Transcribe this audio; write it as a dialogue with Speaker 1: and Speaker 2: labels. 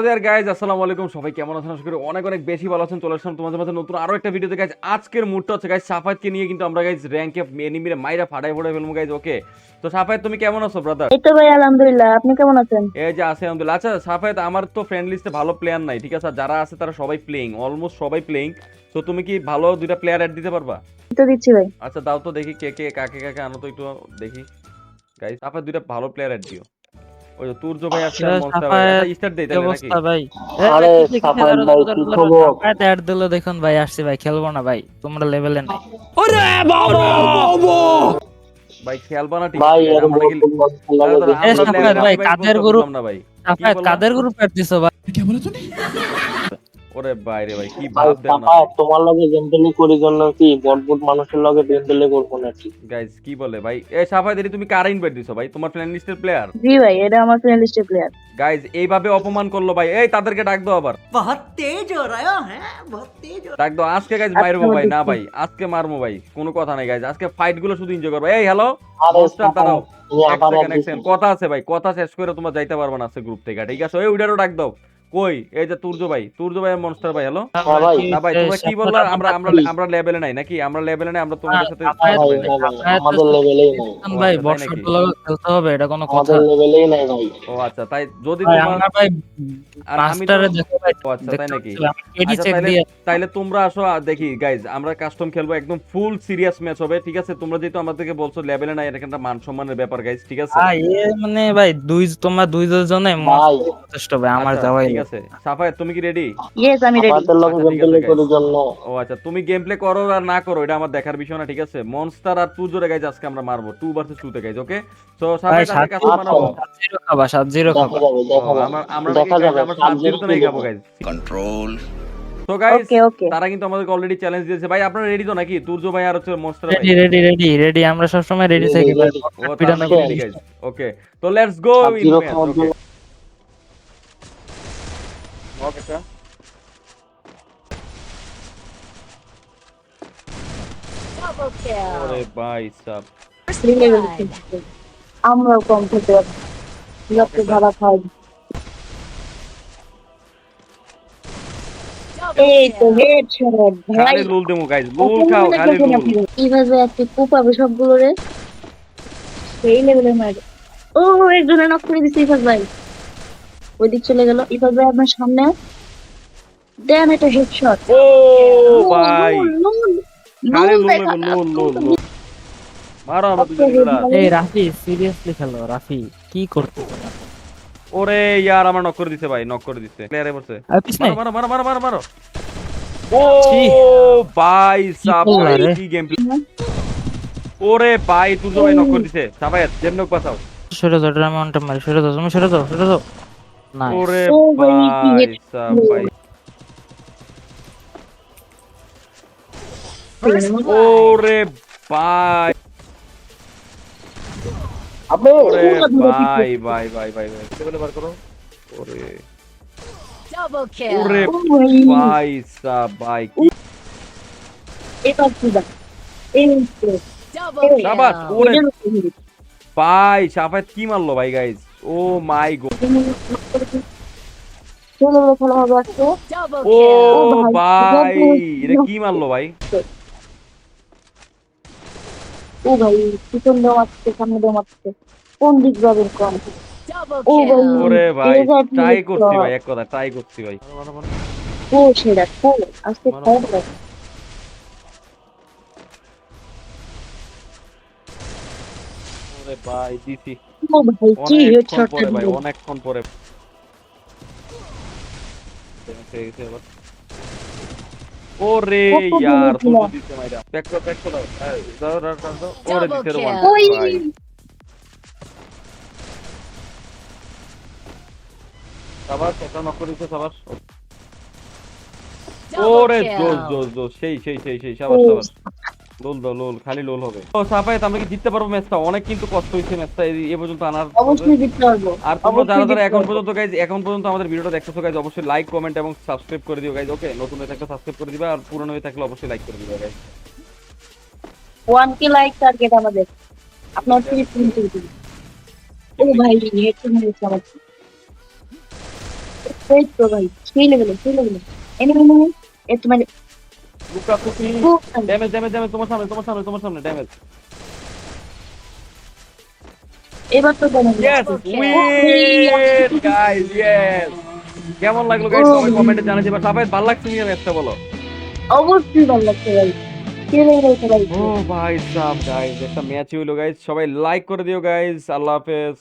Speaker 1: Hello দেয়ার guys আসসালামু আলাইকুম। সবাই কেমন আছেন? আশা করি অনেক অনেক বেশি ভালো আছেন। চলে আসলাম তোমাদের মাঝে নতুন আরও একটা ভিডিওতে। গাইজ আজকের মুডটা হচ্ছে গাইজ সাফাতকে নিয়ে কিন্তু আমরা গাইজ র্যাঙ্কে এনিমিরে মাইরা ফাটাই ফোড়াই ফেলব গাইজ ওকে তো সাফায়াত তুমি কেমন আছো ব্রাদার
Speaker 2: এই তো ভাই আলহামদুলিল্লাহ। আপনি কেমন আছেন?
Speaker 1: এই যে আছে আলহামদুলিল্লাহ। আচ্ছা সাফায়াত আমার তো ফ্রেন্ড লিস্টে ভালো প্লেয়ার নাই ঠিক আছে? যারা আছে তারা সবাই প্লেইং অলমোস্ট সবাই প্লেইং তো তুমি কি ভালো দুইটা প্লেয়ার অ্যাড দিতে পারবা?
Speaker 2: তো দিচ্ছি ভাই।
Speaker 1: আচ্ছা দাও তো দেখি কে কে কাকে কাকে আনো তো একটু দেখি। গাইজ সাফায়াত দুইটা ভালো প্লেয়ার অ্যাড দিও। ওই তুর্য ভাই আছে
Speaker 3: আচ্ছা,
Speaker 1: স্টার্ট দেই তাহলে নাকি?
Speaker 3: ভাই।
Speaker 4: আরে সাফায়াত ভাই, কি খবর?
Speaker 3: অ্যাড দিল দেখুন ভাই আসছে ভাই খেলব না ভাই তোমরা লেভেলে নাই।
Speaker 1: ভাই খেলবা না ঠিক
Speaker 4: ভাই
Speaker 3: কাদের
Speaker 1: গ্রুপ
Speaker 3: কাদের গ্রুপ ভাই? বলে কাদের
Speaker 1: ওরে বাইরে ভাই কি দেন না
Speaker 4: তোমার লগে জেন্টলি করি জন্য কি বটবট মানুষের লগে জেন্টলি করব নাকি?
Speaker 1: গাইস কি বলে ভাই? এ সাফাই দেরি তুমি কার ইনভাইট দিছো ভাই? তোমার ফ্রেন্ড লিস্টের প্লেয়ার
Speaker 2: জি ভাই এটা আমার ফ্রেন্ড লিস্টের প্লেয়ার
Speaker 1: গাইস এইভাবে অপমান করল ভাই। এই তাদেরকে ডাক দাও আবার।
Speaker 5: বহুত তেজ রায়ো হ্যাঁ বহুত তেজ
Speaker 1: ডাক দাও। আজকে গাইস মারবো ভাই। না ভাই আজকে মারবো ভাই। কোনো কথা নাই গাইস আজকে ফাইটগুলো শুধু এনজয় করব। এই হ্যালো দাঁড়াও। কথা আছে ভাই কথা শেষ করে তোমার যাইতে পারব না গ্রুপ থেকে ঠিক আছে? ওই উইডারও ডাক দাও। কই? এই যে তুর্য ভাই তুর্য ভাই মনস্টার ভাই হ্যালো
Speaker 4: হ্যাঁ ভাই।
Speaker 1: না ভাই তোমরা কি বললা? আমরা আমরা আমরা লেভেলে নাই নাকি? আমরা লেভেলে নাই আমরা তোমাদের সাথে
Speaker 4: হ্যাঁ হ্যাঁ আমাদের লেভেলেই নাই।
Speaker 3: ভাই
Speaker 1: নাকি?
Speaker 3: গুলো খেলতে হবে এটা কোনো কথা
Speaker 4: আমাদের লেভেলেই নাই ভাই।
Speaker 1: ও আচ্ছা তাই যদি তোমার
Speaker 3: ভাই মাস্টারে দেখো ভাই
Speaker 1: ও আচ্ছা তাই নাকি?
Speaker 3: এডি
Speaker 1: আচ্ছা,
Speaker 3: চেক
Speaker 1: তাইলে-
Speaker 3: দিয়ে
Speaker 1: তাইলে তোমরা আসো আর দেখি গাইজ আমরা কাস্টম খেলব একদম ফুল সিরিয়াস ম্যাচ হবে ঠিক আছে? তোমরা যেহেতু আমাদেরকে বলছো লেভেলে নাই এটা একটা মান সম্মানের ব্যাপার গাইজ ঠিক আছে?
Speaker 3: ভাই এ মানে ভাই দুই তোমরা দুই জনে যথেষ্ট ভাই আমার
Speaker 1: আচ্ছা,
Speaker 3: যাওয়াই
Speaker 1: আছে। সাফায়াত তুমি কি রেডি
Speaker 2: ইয়েস আমি রেডি
Speaker 1: আচ্ছা, ঠিক
Speaker 4: গেমপ্লে
Speaker 1: আছে,
Speaker 4: করার জন্য।
Speaker 1: ও আচ্ছা তুমি গেম প্লে করো আর না করো এটা আমার দেখার বিষয় না ঠিক আছে? মনস্টার আর টু জোরে গাইজ আজকে আমরা মারবো। টু ভার্সেস টু তে গাইজ ওকে সো সাফায়াত কাছে মানাবো
Speaker 3: সাত জিরো খাবা সাত জিরো
Speaker 4: দেখা
Speaker 3: খাবা।
Speaker 1: আমরা আমরা
Speaker 4: দেখা যাবে
Speaker 1: আমরা
Speaker 4: সাত
Speaker 1: সাত জিরোতে নাই খাব গাইজ
Speaker 6: control.
Speaker 1: তো
Speaker 2: ওকে
Speaker 1: তারা কিন্তু আমাদেরকে অলরেডি চ্যালেঞ্জ দিয়েছে। ভাই আপনারা রেডি তো নাকি? তুর্য ভাই আর হচ্ছে মনস্টার ভাই।
Speaker 3: রেডি রেডি রেডি রেডি আমরা সবসময় রেডি থাকি.
Speaker 1: ওকে তো লেটস গো ইন ম্যাচ
Speaker 4: খাওয়ার
Speaker 1: ওকে
Speaker 4: জন্য
Speaker 1: ওকে স্যার ওরে ভাই সাব
Speaker 2: থ্রি লেভেল আমরাও কম খেতে পারি যত ভাড়া খাই এই তো হেড শট ভাই
Speaker 1: খালি গাইস খাও খালি
Speaker 2: কুপাবে সবগুলো রে সেই লেভেলের মারে ও একজনে নক করে দিছে ইফাজ ভাই ওই দিক চলে গেল। ভাই আপনার সামনে দেন এটা হেডশট
Speaker 1: ও ভাই। মারো আমরা
Speaker 3: এই রাফি সিরিয়াসলি খেলো রাফি কি করতে
Speaker 1: ওরে ইয়ার আমার নক করে দিছে ভাই নক করে দিছে। প্লেয়ারে বসে
Speaker 3: আর
Speaker 1: মারো মারো মারো মারো মারো ও ভাই
Speaker 3: করলা
Speaker 1: কি গেম ওরে ভাই তুই ভাই নক করে দিছে। সাবাই যেন নক বাঁচাও।
Speaker 3: সরে যাও মারি সরে যাও তুমি সরে যাও সরে যাও।
Speaker 1: ওরে
Speaker 2: ভাই, কি
Speaker 1: ভাই ওরে ভাই
Speaker 4: আবে
Speaker 1: ওরে ভাই ভাই ভাই ভাই ভাই টেবিলে বার করো ওরে
Speaker 5: double
Speaker 1: ওরে
Speaker 2: ও ভাই
Speaker 1: ভাই সাব ভাই কি
Speaker 2: দা।
Speaker 1: ভাই সাফাত মারলো ভাই গাইস ও মাই গড ও
Speaker 2: ভাই,
Speaker 1: এটা কি মারলো ভাই
Speaker 2: ও ভাই পিছন দেওয়া মারছে সামনে মারছে কোন দিক যাবেন কম ও ভাই
Speaker 1: ওরে ভাই ট্রাই করছি ভাই এক কথা ট্রাই করছি ভাই
Speaker 2: ও সেটা আজকে। খারাপ
Speaker 1: ভাই দিছি।
Speaker 2: ও ভাই কি
Speaker 1: অনেকক্ষণ
Speaker 2: হেডশট
Speaker 1: পরে ভাই অনেকক্ষণ পরে। গেছে এবার। ওরে ফুল মাইরা। ব্যাক করো ব্যাক করো। দাও
Speaker 2: ওই।
Speaker 1: সাবাস এটা নক করেছে সাবাস। ওরে জোস জোস জোস। সেই সেই সেই সেই সাবাস সাবাস। লোল দাও লোল খালি লোল হবে। তো সাফায়েত আমরা কি জিততে পারব ম্যাচটা? অনেক কিন্তু কষ্ট হয়েছে ম্যাচটা এ পর্যন্ত আনার।
Speaker 2: অবশ্যই জিততে পারব।
Speaker 1: আর তোমরা যারা যারা এখন পর্যন্ত গাইজ এখন পর্যন্ত আমাদের ভিডিওটা দেখতেছো গাইজ অবশ্যই লাইক কমেন্ট এবং সাবস্ক্রাইব করে দিও গাইজ ওকে নতুন হয়ে থাকলে সাবস্ক্রাইব করে দিবা আর পুরনো হয়ে থাকলে অবশ্যই লাইক করে দিবা guys
Speaker 2: one K like target আমাদের। আপনার তিরিশ মিনিট ও ভাই হেডশট মেরেছে আমার এই তো ভাই সেই লেভেলে সেই লেভেলে এনিমি এনিমি এ তোমার
Speaker 1: লুকা তুমি
Speaker 2: খুব ভালো।
Speaker 1: ড্যামেজ ড্যামেজ ড্যামেজ তোমার সামনে তোমার সামনে তোমার সামনে ড্যামেজ
Speaker 2: এবার তো
Speaker 1: ইয়েস উইন গাইস ইয়েস কেমন লাগল গাইস সবাই কমেন্টে জানাতে পারো সাফায়েত ভালো লাগছে নিয়ে ম্যাচটা বলো?
Speaker 2: অবশ্যই ভালো লাগছে ভাই।
Speaker 1: ও ভাই। সাব গাইস একটা ম্যাচ হইল গাইস সবাই লাইক করে দিও গাইস আল্লাহ হাফেজ।